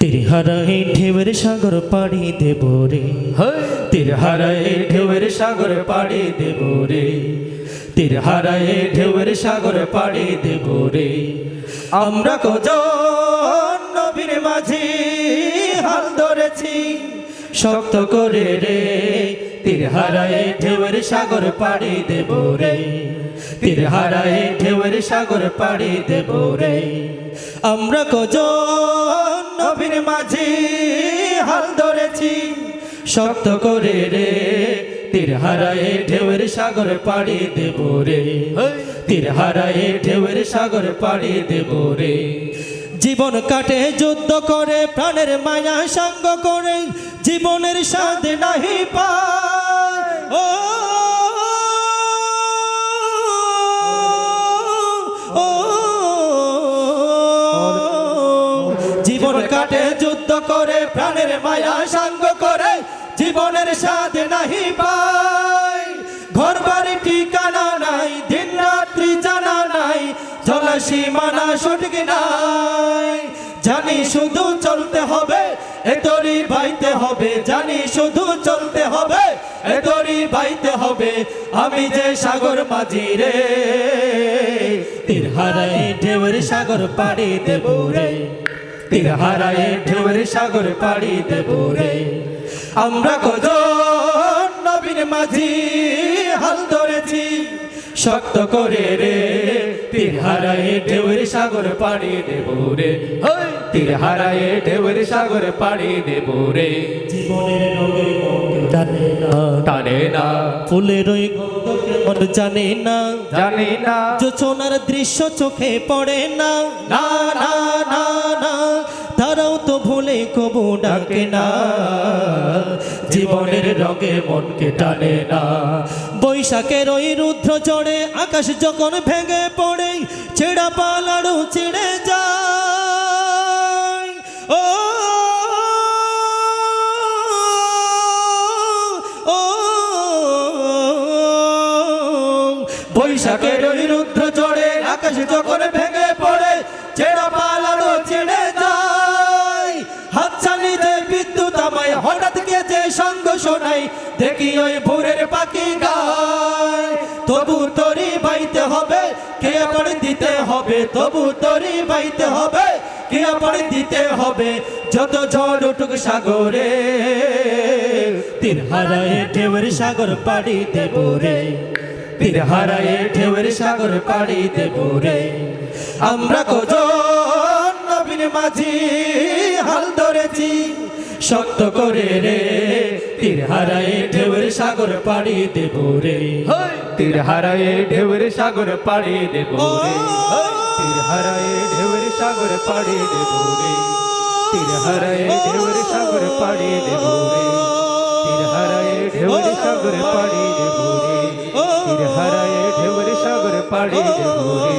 তীর হারাই ঢেউয়ের সাগর পাড়ি দেব রে তীর হারাই ঢেউয়ের সাগর পাড়ি দেব রে তীর হারাই ঢেউয়ের সাগর পাড়ি দেব রে আমরা কজন নবীর মাঝি হাল ধরেছি, শক্ত করে রে। তীর হারায় ঢেউয়ের সাগর পাড়ি দেব রে। তীর হারায় ঢেউয়ের সাগর পাড়ি দেব রে। আমরা কজন নবীর মাঝি হাল ধরেছি। শক্ত করে রে তীর হারায় ঢেউয়ের সাগর পাড়ি দেব রে। তীর হারায় ঢেউয়ের সাগর পাড়ি দেব রে। জীবন কাটে যুদ্ধ করে প্রাণের মায়া সঙ্গ করে। জীবনের স্বাদ নাহি পায়। ও ও, জীবন কাটে, যুদ্ধ করে, প্রাণের মায়া সঙ্গ করে, জীবনের স্বাদ নাহি পায়। ঘর বাড়ি ঠিকানা নাই, দিন রাত্রি জানা নাই চলা সীমানা সঠিক নাই। জানি শুধু চলতে হবে এতরি বাইতে হবে। জানি শুধু চলতে হবে এতরি বাইতে হবে। আমি যে সাগর মাঝি রে তীর হারাই ঢেউয়ের সাগর পাড়ি দেব রে। তীর হারাই ঢেউয়ের সাগর পাড়ি দেব রে। আমরা কজন নবীন মাঝি হাল ধরেছি শক্ত করে রে। তীর হারায় ঢেউয়ের সাগর পাড়ি দেব রে। তীর হারায় ঢেউয়ের সাগর পাড়ি দেব রে। জীবনের জানে না। টানে না। ফুলের ওই কেমন জানে না। জানি না। যোচনার দৃশ্য চোখে পড়ে না। না না কবু ডাকে না জীবনের রঙে মনকে টানে না বৈশাখের ওই রুদ্র চড়ে আকাশ যখন ভেঙে পড়ে ছেড়া পালাড়ু ছিঁড়ে যায় ও ও বৈশাখের ওই রুদ্র চড়ে আকাশ যখন ভেঙে হঠাৎ গেছে সঙ্গ শোনাই, দেখি ওই ভোরের পাখি গায়। তবু তরি বাইতে হবে, কে আবার দিতে হবে? তবু তরি বাইতে হবে, কে আবার দিতে হবে? যত ঝড় উঠুক সাগরে, তীর হারায় ঢেউয়ের সাগর পাড়ি দেব রে তীর হারায় ঢেউয়ের সাগর পাড়ি দেব রে আমরা কজন মাঝি হাল ধরেছি শক্ত করে রে। তীর হারায় ঢেউয়ের সাগর পাড়ি দেব রে। তীর হারায়ে ঢেউয়ের সাগর পাড়ি দেব রে। তীর হারায়ে ঢেউয়ের সাগর পাড়ি দেব রে। তীর হারায়ে ঢেউয়ের সাগর পাড়ি দেব রে। তীর হারায়ে ঢেউয়ের সাগর পাড়ি দেব রে। তীর হারায়ে ঢেউয়ের সাগর পাড়ি দেব রে।